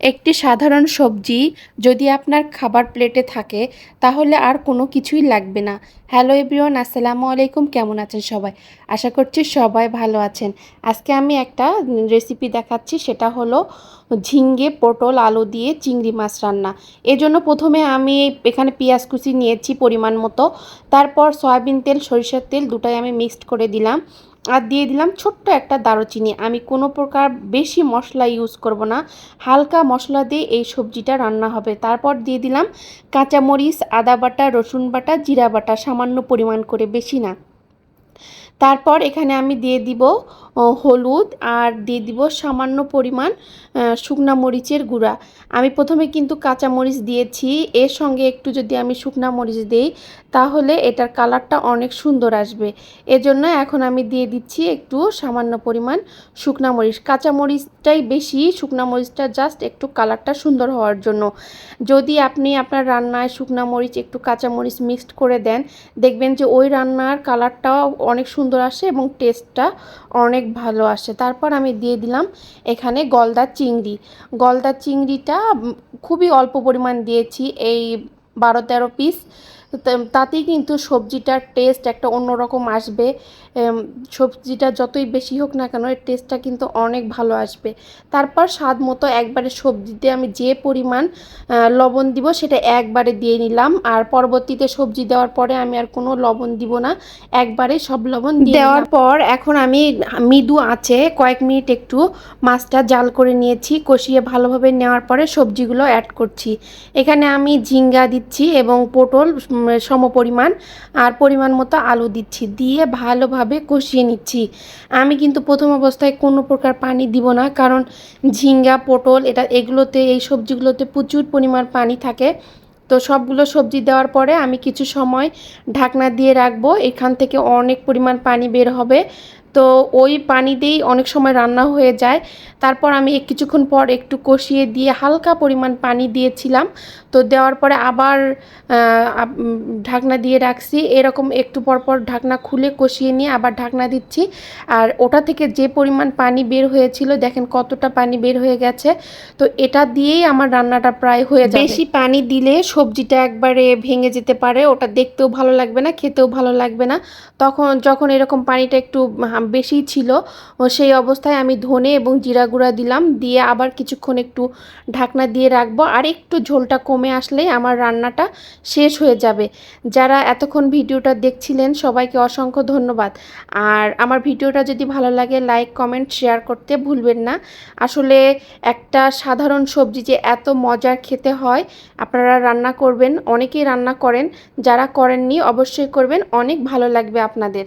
একটি সাধারণ সবজি যদি আপনার খাবার প্লেটে থাকে, তাহলে আর কোনো কিছুই লাগবে না। হ্যালো এভরিওয়ান, আসসালামু আলাইকুম। কেমন আছেন সবাই? আশা করছি সবাই ভালো আছেন। আজকে আমি একটা রেসিপি দেখাচ্ছি, সেটা হলো ঝিঙ্গে পটল আলু দিয়ে চিংড়ি মাছ রান্না। এজন্য প্রথমে আমি এখানে পেঁয়াজ কুচি নিয়েছি পরিমাণ মতো। তারপর সয়াবিন তেল, সরিষার তেল দুটাই আমি মিক্সড করে দিলাম। আর দিয়ে দিলাম ছোট্ট একটা দারুচিনি। আমি কোনো প্রকার বেশি মশলা ইউজ করব না। হালকা মশলা দিয়ে এই সবজিটা রান্না হবে। তারপর দিয়ে দিলাম কাঁচামরিচ, আদা বাটা, রসুন বাটা, জিরা বাটা, সামান্য পরিমাণ করে, বেশি না। তারপর এখানে আমি দিয়ে দিব হলুদ আর দিয়ে দিব সামান্য পরিমাণ শুকনা মরিচের গুঁড়া। আমি প্রথমে কিন্তু কাঁচা মরিচ দিয়েছি, এর সঙ্গে একটু যদি আমি শুকনা মরিচ দিই, তাহলে এটার কালারটা অনেক সুন্দর আসবে। এজন্য এখন আমি দিয়ে দিচ্ছি একটু সামান্য পরিমাণ শুকনা মরিচ। কাঁচা মরিচটাই বেশি, শুকনা মরিচটা জাস্ট একটু কালারটা সুন্দর হওয়ার জন্য। যদি আপনি আপনার রান্নায় শুকনা মরিচ, একটু কাঁচা মরিচ মিক্সড করে দেন, দেখবেন যে ওই রান্নার কালারটাও অনেক সুন্দর আসে এবং টেস্টটা অনেক ভালো আসে। তারপর আমি দিয়ে দিলাম এখানে গলদা চিংড়ি। গলদা চিংড়িটা খুবই অল্প পরিমাণ দিয়েছি, এই বারো তেরো পিস তাতেই কিন্তু সবজিটার টেস্ট একটা অন্যরকম আসবে। সবজিটা যতই বেশি হোক না কেন, এর টেস্টটা কিন্তু অনেক ভালো আসবে। তারপর স্বাদ মতো একবারে সবজিতে আমি যে পরিমাণ লবণ দিব সেটা একবারে দিয়ে নিলাম। আর পরবর্তীতে সবজি দেওয়ার পরে আমি আর কোনো লবণ দিব না। একবারে সব লবণ দেওয়ার পর এখন আমি মৃদু আছে কয়েক মিনিট একটু মাছটা জাল করে নিয়েছি, কষিয়ে ভালোভাবে নেওয়ার পরে সবজিগুলো অ্যাড করছি। এখানে আমি ঝিঙ্গা দিচ্ছি এবং পটল সম পরিমাণ আর পরিমাণ মতো আলু দিচ্ছি, দিয়ে ভালোভাবে কষিয়ে নিচ্ছি। আমি কিন্তু প্রথম অবস্থায় কোনো প্রকার পানি দিব না, কারণ ঝিঙ্গা, পটল এটা এগুলোতে, এই সবজিগুলোতে প্রচুর পরিমাণ পানি থাকে। তো সবগুলো সবজি দেওয়ার পরে আমি কিছু সময় ঢাকনা দিয়ে রাখব, এখান থেকে অনেক পরিমাণ পানি বের হবে। তো ওই পানি দিয়েই অনেক সময় রান্না হয়ে যায়। তারপর আমি কিছুক্ষণ পর একটু কষিয়ে দিয়ে হালকা পরিমাণ পানি দিয়েছিলাম। তো দেওয়ার পরে আবার ঢাকনা দিয়ে রাখছি। এরকম একটু পর পর ঢাকনা খুলে কষিয়ে নিয়ে আবার ঢাকনা দিচ্ছি। আর ওটা থেকে যে পরিমাণ পানি বের হয়েছিল, দেখেন কতটা পানি বের হয়ে গেছে। তো এটা দিয়েই আমার রান্নাটা প্রায় হয়ে যায় বেশি পানি দিলে সবজিটা একবারে ভেঙে যেতে পারে। ওটা দেখতেও ভালো লাগবে না, খেতেও ভালো লাগবে না। তখন, যখন এরকম পানিটা একটু বেশি ছিল সেই অবস্থায় আমি ধনে এবং জিরা গুঁড়া দিলাম, দিয়ে আবার কিছুক্ষণ একটু ঢাকনা দিয়ে রাখব। আর একটু ঝোলটা কমে আসলেই আমার রান্নাটা শেষ হয়ে যাবে। যারা এতক্ষণ ভিডিওটা দেখছিলেন, সবাইকে অসংখ্য ধন্যবাদ। আর আমার ভিডিওটা যদি ভালো লাগে, লাইক, কমেন্ট, শেয়ার করতে ভুলবেন না। আসলে একটা সাধারণ সবজি যে এত মজার খেতে হয়, আপনারা রান্না করবেন, অনেকেই রান্না করেন, যারা করেননি অবশ্যই করবেন, অনেক ভালো লাগবে আপনাদের।